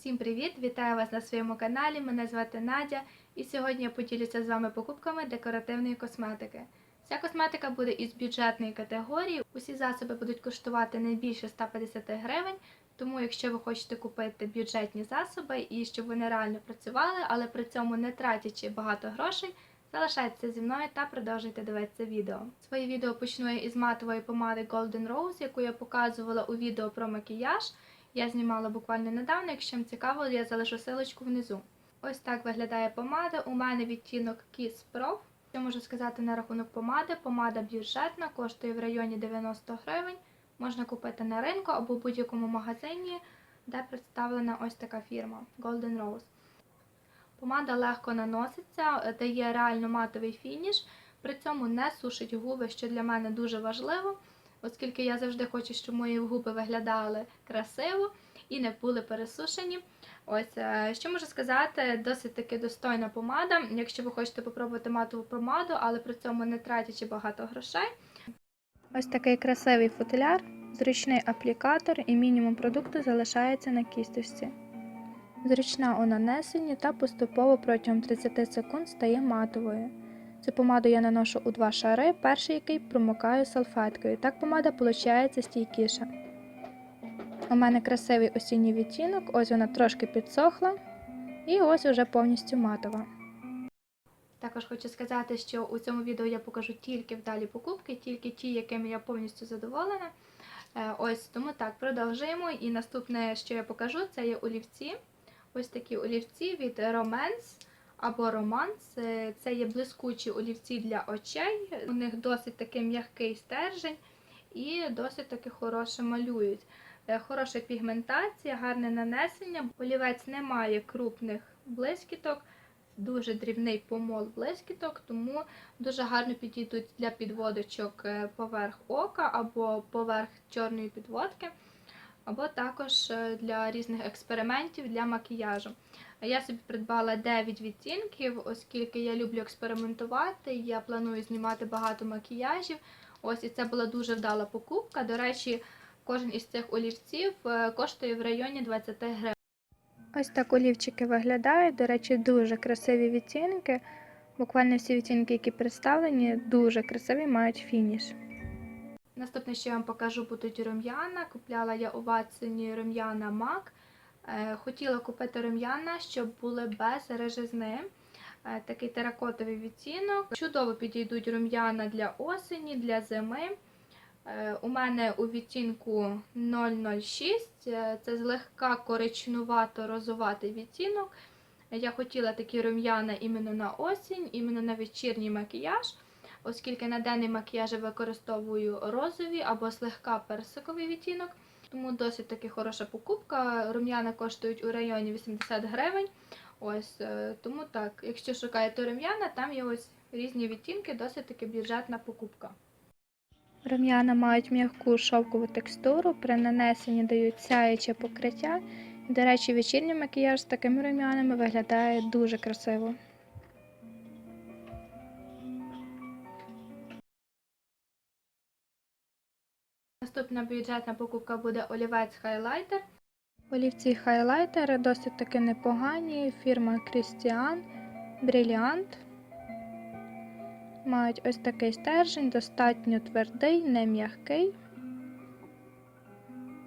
Всім привіт! Вітаю вас на своєму каналі. Мене звати Надя, і сьогодні я поділюся з вами покупками декоративної косметики. Ця косметика буде із бюджетної категорії. Усі засоби будуть коштувати не більше 150 гривень. Тому, якщо ви хочете купити бюджетні засоби і щоб вони реально працювали, але при цьому не тратячи багато грошей, залишайтеся зі мною та продовжуйте дивитися відео. Своє відео почну я із матової помади Golden Rose, яку я показувала у відео про макіяж. Я знімала буквально недавно, якщо вам цікаво, я залишу силочку внизу. Ось так виглядає помада. У мене відтінок Kiss Pro. Що можу сказати на рахунок помади? Помада бюджетна, коштує в районі 90 гривень. Можна купити на ринку або в будь-якому магазині, де представлена ось така фірма Golden Rose. Помада легко наноситься, дає реально матовий фініш, при цьому не сушить губи, що для мене дуже важливо оскільки я завжди хочу, щоб мої губи виглядали красиво і не були пересушені. Ось, е, що можу сказати, досить таки достойна помада. Якщо ви хочете попробувати матову помаду, але при цьому не тратячи багато грошей. Ось такий красивий футляр, зручний аплікатор і мінімум продукту залишається на кісточці. Зручна у нанесенні та поступово протягом 30 секунд стає матовою. Цю помаду я наношу у два шари, перший який промокаю салфеткою. Так помада виходить стійкіша. У мене красивий осінній відтінок, ось вона трошки підсохла, і ось уже повністю матова. Також хочу сказати, що у цьому відео я покажу тільки вдалі покупки, тільки ті, якими я повністю задоволена. Е, Ось тому так, продовжуємо. І наступне, що я покажу, це є олівці. Ось такі олівці від Romance або романс. Це є блискучі олівці для очей. У них досить такий м'який стержень і досить таки хороше малюють. Е, хороша пігментація, гарне нанесення. Олівець не має крупних блискіток, дуже дрібний помол блискіток, тому дуже гарно підійдуть для підводочок е, поверх ока або поверх чорної підводки, або також е, для різних експериментів для макіяжу. Я собі придбала 9 відтінків, оскільки я люблю експериментувати. Я планую знімати багато макіяжів. Ось і це була дуже вдала покупка. До речі, кожен із цих олівців е, коштує в районі 20 гривень. Ось так олівчики виглядають. До речі, дуже красиві відтінки. Буквально всі відтінки, які представлені, дуже красиві, мають фініш. Наступне, що я вам покажу, будуть рум'яна. Купляла я у Ватсоні рум'яна MAC. Е, хотіла купити рум'яна, щоб були без режизни. Е, такий теракотовий відтінок. Чудово підійдуть рум'яна для осені, для зими. Е, у мене у відтінку 006, це злегка коричнувато-розуватий відтінок. Я хотіла такі рум'яна іменно на осінь, іменно на вечірній макіяж, оскільки на денний макіяж я використовую розові або злегка персиковий відтінок. Тому досить таки хороша покупка. Рум'яна коштують у районі 80 гривень. Ось е, Тому так, якщо шукаєте рум'яна, там є ось різні відтінки, досить таки бюджетна покупка. Рум'яна мають м'яку шовкову текстуру, при нанесенні дають сяюче покриття. До речі, вечірній макіяж з такими рум'янами виглядає дуже красиво. Наступна бюджетна покупка буде олівець хайлайтер. Олівці хайлайтери досить таки непогані. Фірма Christian Brilliant. Мають ось такий стержень, достатньо твердий, не м'який.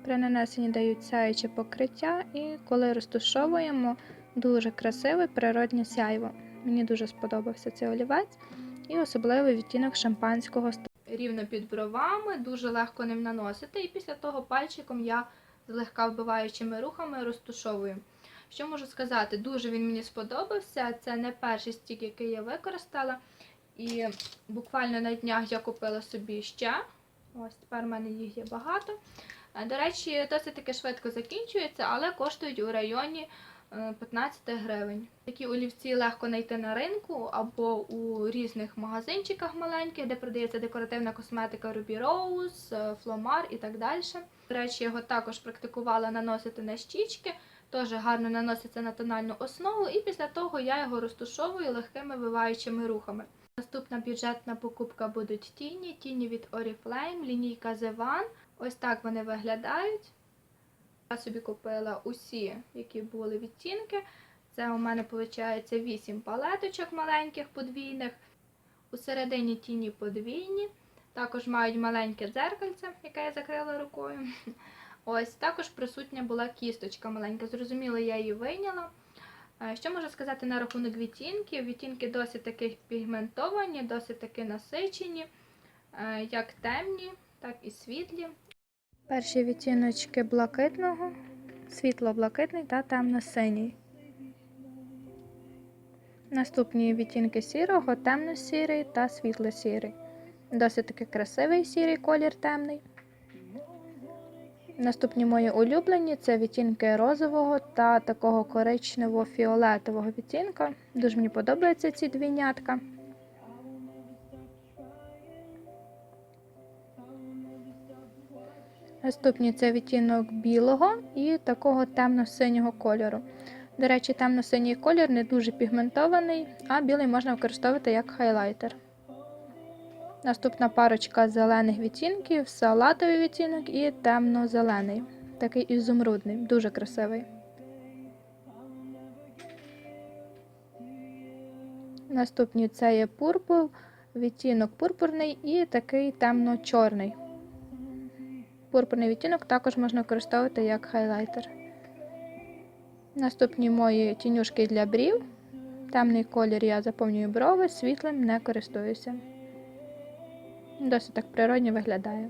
При нанесенні дають сяюче покриття, і коли розтушовуємо, дуже красиве природнє сяйво. Мені дуже сподобався цей олівець і особливий відтінок шампанського рівно під бровами, дуже легко ним наносити. І після того пальчиком я злегка вбиваючими рухами розтушовую. Що можу сказати? Дуже він мені сподобався. Це не перший стік, який я використала. І буквально на днях я купила собі ще. Ось тепер в мене їх є багато. До речі, досить таки швидко закінчується, але коштують у районі 15 гривень. Такі олівці легко знайти на ринку або у різних магазинчиках маленьких, де продається декоративна косметика Ruby Rose, Flomar і так далі. До речі, його також практикувала наносити на щічки, теж гарно наноситься на тональну основу, і після того я його розтушовую легкими виваючими рухами. Наступна бюджетна покупка будуть тіні. Тіні від Oriflame, лінійка The One. Ось так вони виглядають. Я собі купила усі, які були відтінки. Це у мене виходить 8 палеточок маленьких подвійних. У середині тіні подвійні. Також мають маленьке дзеркальце, яке я закрила рукою. Ось також присутня була кісточка маленька. Зрозуміло, я її вийняла. Е, Що можу сказати на рахунок відтінків? Відтінки досить таки пігментовані, досить таки насичені, е, як темні, так і світлі. Перші відтіночки блакитного, світло-блакитний та темно-синій. Наступні відтінки сірого, темно-сірий та світло-сірий. Досить таки красивий сірий колір темний. Наступні мої улюблені це відтінки розового та такого коричнево-фіолетового відтінка. Дуже мені подобаються ці двійнятка. Наступні це відтінок білого і такого темно-синього кольору. До речі, темно-синій колір не дуже пігментований, а білий можна використовувати як хайлайтер. Наступна парочка зелених відтінків, салатовий відтінок і темно-зелений. Такий ізумрудний, дуже красивий. Наступні це є пурпур, відтінок пурпурний і такий темно-чорний. Пурпурний відтінок також можна використовувати як хайлайтер. Наступні мої тінюшки для брів. Темний колір я заповнюю брови, світлим не користуюся. Досить так природньо виглядає.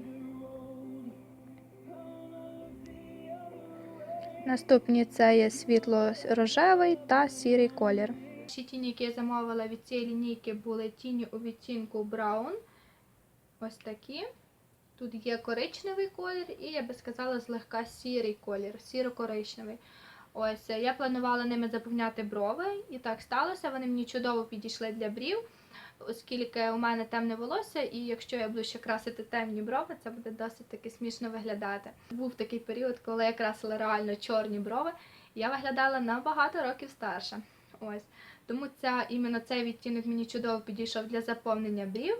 Наступні це є світло-рожевий та сірий колір. Всі тіні, які я замовила від цієї лінійки, були тіні у відтінку Brown. Ось такі. Тут є коричневий колір і, я би сказала, злегка сірий колір, сіро-коричневий. Ось я планувала ними заповняти брови, і так сталося. Вони мені чудово підійшли для брів, оскільки у мене темне волосся, і якщо я буду ще красити темні брови, це буде досить таки смішно виглядати. Був такий період, коли я красила реально чорні брови, і я виглядала набагато років старша. Ось тому ця іменно цей відтінок мені чудово підійшов для заповнення брів.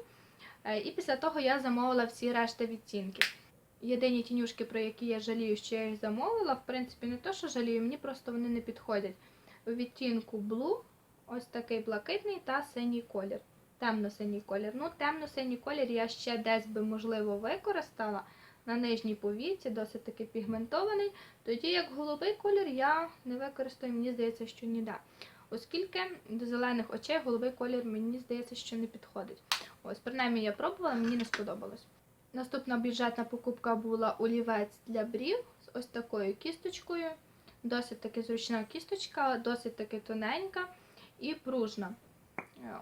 Е, І після того я замовила всі решти відтінків. Єдині тінюшки, про які я жалію, що я їх замовила, в принципі, не то, що жалію, мені просто вони не підходять. У відтінку Blue, ось такий блакитний та синій колір. Темно-синій колір. Ну, темно-синій колір я ще десь би, можливо, використала на нижній повіці, досить таки пігментований. Тоді як голубий колір я не використаю, мені здається, що ніде. Оскільки до зелених очей голубий колір, мені здається, що не підходить. Ось, принаймні, я пробувала, мені не сподобалось. Наступна бюджетна покупка була олівець для брів з ось такою кісточкою. Досить таки зручна кісточка, досить таки тоненька і пружна.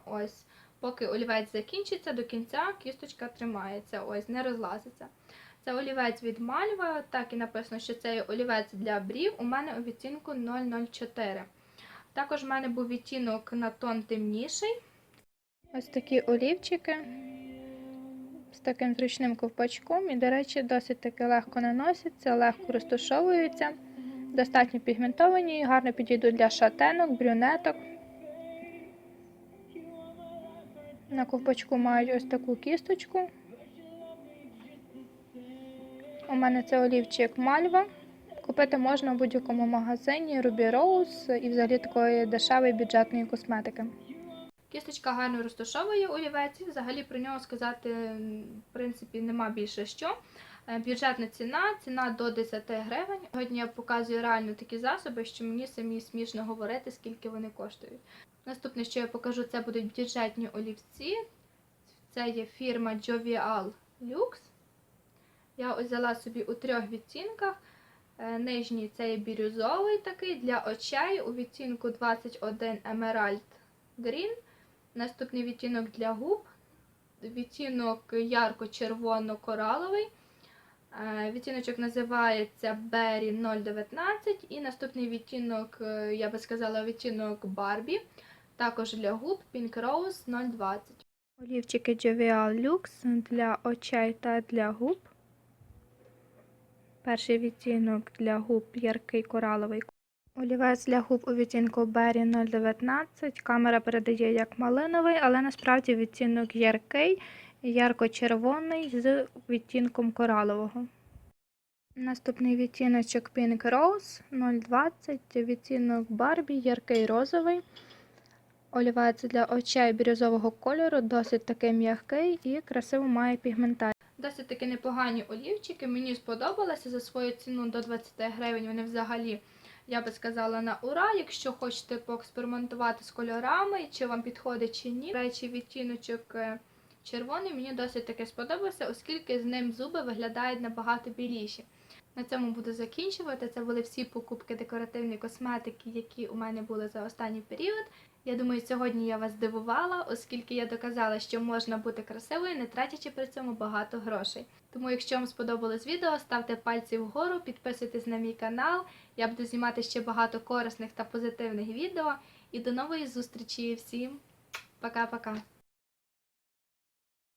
Ось, поки олівець закінчиться, до кінця кісточка тримається, ось, не розлазиться. Це олівець від Мальва, так і написано, що це олівець для брів. У мене у відтінку 004. Також в мене був відтінок на тон темніший. Ось такі олівчики з таким зручним ковпачком. І, до речі, досить таки легко наносяться, легко розташовуються, достатньо пігментовані, гарно підійдуть для шатенок, брюнеток. На ковпачку мають ось таку кісточку. У мене це олівчик Мальва. Купити можна в будь-якому магазині Ruby Rose і взагалі такої дешевої бюджетної косметики. Кісточка гарно розташовує олівець, взагалі про нього сказати, в принципі, нема більше що. Е, Бюджетна ціна, ціна до 10 гривень. Сьогодні я показую реально такі засоби, що мені самі смішно говорити, скільки вони коштують. Наступне, що я покажу, це будуть бюджетні олівці. Це є фірма Jovial Lux. Я взяла собі у трьох відтінках. Е, Нижній це бірюзовий такий для очей у відтінку 21 Emerald Green. Наступний відтінок для губ, відтінок ярко-червоно-кораловий. Е, Відтіночок називається Berry 019 і наступний відтінок, е, я би сказала, відтінок Barbie. Також для губ Pink Rose 020. Олівчики Jovial Lux для очей та для губ. Перший відтінок для губ яркий кораловий. Олівець для губ у відтінку Berry 019. Камера передає як малиновий, але насправді відтінок яркий, ярко-червоний з відтінком коралового. Наступний відтіночок Pink Rose 020, відтінок Барбі, яркий розовий. Олівець для очей бірюзового кольору, досить такий м'який і красиво має пігментацію. Досить таки непогані олівчики. Мені сподобалося за свою ціну до 20 гривень. Вони взагалі, я би сказала, на ура. Якщо хочете поекспериментувати з кольорами, чи вам підходить чи ні. Речі, відтіночок е, червоний мені досить таки сподобався, оскільки з ним зуби виглядають набагато біліші. На цьому буду закінчувати. Це були всі покупки декоративної косметики, які у мене були за останній період. Я думаю, сьогодні я вас здивувала, оскільки я доказала, що можна бути красивою, не тратячи при цьому багато грошей. Тому, якщо вам сподобалось відео, ставте пальці вгору, підписуйтесь на мій канал. Я буду знімати ще багато корисних та позитивних відео. І до нової зустрічі всім. Пока-пока.